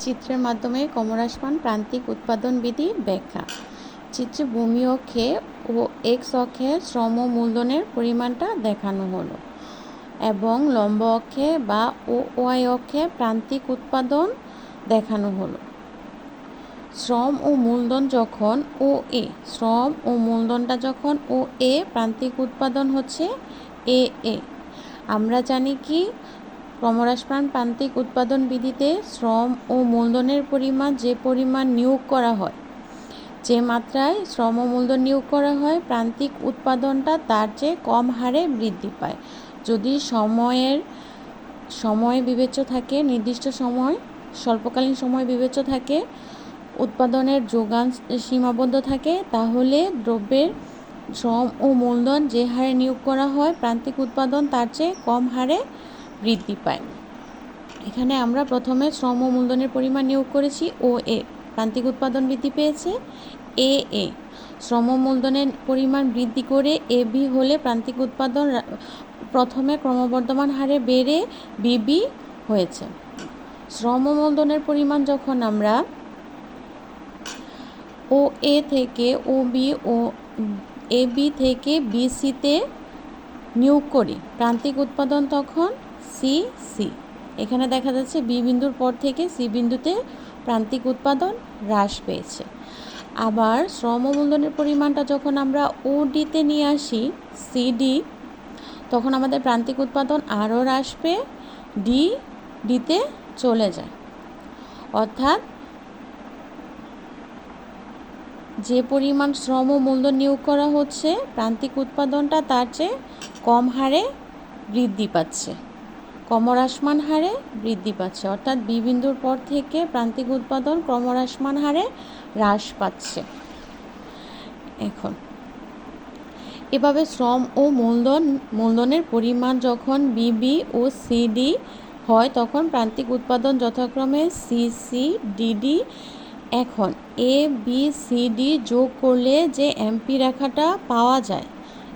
চিত্রের মাধ্যমে কমরাসমান প্রান্তিক উৎপাদন বিধি ব্যাখ্যা। চিত্রে ভূমি অক্ষে ও এক্স অক্ষে শ্রম মূলধনের পরিমাণটা দেখানো হলো এবং লম্ব অক্ষে বা ও ওয়াই অক্ষে প্রান্তিক উৎপাদন দেখানো হলো। শ্রম ও মূলধন যখন ও এ শ্রম ও মূলধনটা যখন ও এ প্রান্তিক উৎপাদন হচ্ছে এ এ আমরা জানি কি ক্রমহ্রাসমান প্রান্তিক উৎপাদন বিধিতে শ্রম ও মূলধনের পরিমাণ যে পরিমাণ নিয়োগ করা হয়, যে মাত্রায় শ্রম ও মূলধন নিয়োগ করা হয়, প্রান্তিক উৎপাদনটা তার চেয়ে কম হারে বৃদ্ধি পায়। যদি সময়ের, সময় বিবেচ্য থাকে, নির্দিষ্ট সময়, স্বল্পকালীন সময় বিবেচ্য থাকে, উৎপাদনের যোগান সীমাবদ্ধ থাকে, তাহলে দ্রব্যের শ্রম ও মূলধন যে হারে নিয়োগ করা হয়, প্রান্তিক উৎপাদন তার চেয়ে কম হারে বৃদ্ধি পায়। এখানে আমরা প্রথমে শ্রম ও মূলধনের পরিমাণ নিয়োগ করেছি, ও এ, প্রান্তিক উৎপাদন বৃদ্ধি পেয়েছে, এ এ, শ্রম মূলধনের পরিমাণ বৃদ্ধি করে এ, বি হলে প্রান্তিক উৎপাদন প্রথমে ক্রমবর্ধমান হারে বেড়ে বিবি হয়েছে। শ্রম মূলধনের পরিমাণ যখন আমরা ও, এ থেকে O, B O, A, B থেকে বি সিতে নিয়োগ করি, প্রান্তিক উৎপাদন তখন সি সি। এখানে দেখা যাচ্ছে বি বিন্দুর পর থেকে সি বিন্দুতে প্রান্তিক উৎপাদন হ্রাস পেয়েছে। আবার শ্রম মূলধনের পরিমাণটা যখন আমরা ও ডিতে নিয়ে আসি, সি ডি, তখন আমাদের প্রান্তিক উৎপাদন আরও হ্রাস পেয়ে ডি ডিতে চলে যায়। অর্থাৎ যে পরিমাণ শ্রম ও মূলধন নিয়োগ করা হচ্ছে, প্রান্তিক উৎপাদনটা তার চেয়ে কম হারে বৃদ্ধি পাচ্ছে। ক্রমহ্রাসমান হারে বৃদ্ধি পাচ্ছে। অর্থাৎ বিবিন্দুর পর থেকে প্রান্তিক উৎপাদন ক্রমহ্রাসমান হারে হ্রাস পাচ্ছে। এখন, এভাবে শ্রম ও মূলধন, মূলধনের পরিমাণ যখন বিবি ও সিডি হয়, তখন প্রান্তিক উৎপাদন যথাক্রমে সিসি ডিডি এখন, এ, বি, সি, ডি যোগ করলে যে এমপি রেখাটা পাওয়া যায়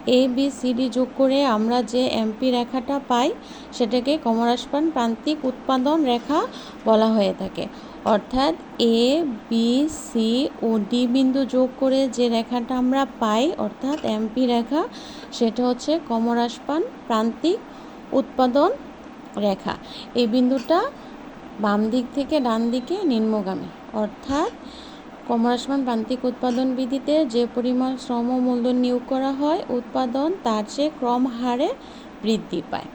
এ বি সি ডি যোগ করে আমরা যে এমপি রেখাটা পাই, সেটাকে কমরাসপান প্রান্তিক উৎপাদন রেখা বলা হয়ে থাকে। অর্থাৎ এ বি সি ও ডি বিন্দু যোগ করে যে রেখাটা আমরা পাই, অর্থাৎ এমপি রেখা, সেটা হচ্ছে কমরাসপান প্রান্তিক উৎপাদন রেখা। এই বিন্দুটা বাম দিক থেকে ডান দিকে নিম্নগামী। অর্থাৎ কমরাসমান প্রান্তিক উৎপাদন বিধিতে যে পরিমাণ শ্রম মূলধন নিয়োগ করা হয়, উৎপাদন তার চেয়ে ক্রম হারে বৃদ্ধি পায়।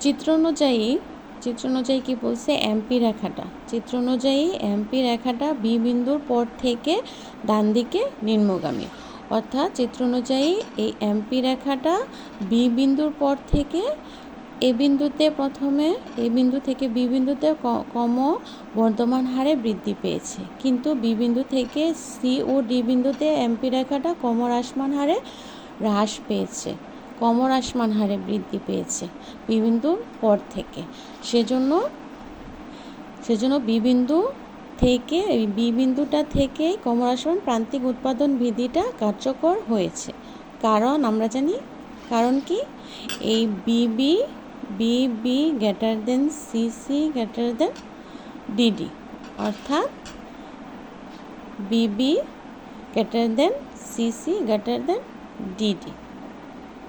চিত্র অনুযায়ী চিত্র অনুযায়ী কী বলছে? এমপি রেখাটা। চিত্র অনুযায়ী, এমপি রেখাটা বি বিন্দুর পর থেকে ডান দিকে নিম্নগামী। অর্থাৎ চিত্র অনুযায়ী, এই এমপি রেখাটা বি বিন্দুর পর থেকে এ বিন্দুতে প্রথমে, এ বিন্দু থেকে বি বিন্দুতে কম বর্ধমান হারে বৃদ্ধি পেয়েছে। কিন্তু বি বিন্দু থেকে সি ও ডি বিন্দুতে এমপি রেখাটা কমর আসমান হারে হ্রাস পেয়েছে। কমর আসমান হারে বৃদ্ধি পেয়েছে বি বিন্দুর পর থেকে। সেজন্য সেজন্য বি বিন্দু থেকে, বি বিন্দুটা থেকেই কমর আসমান প্রান্তিক উৎপাদন বিধিটা কার্যকর হয়েছে। কারণ, আমরা জানি, কারণ কি? এই B B B B greater than C C greater than D D অর্থাৎ B B greater than C C greater than D D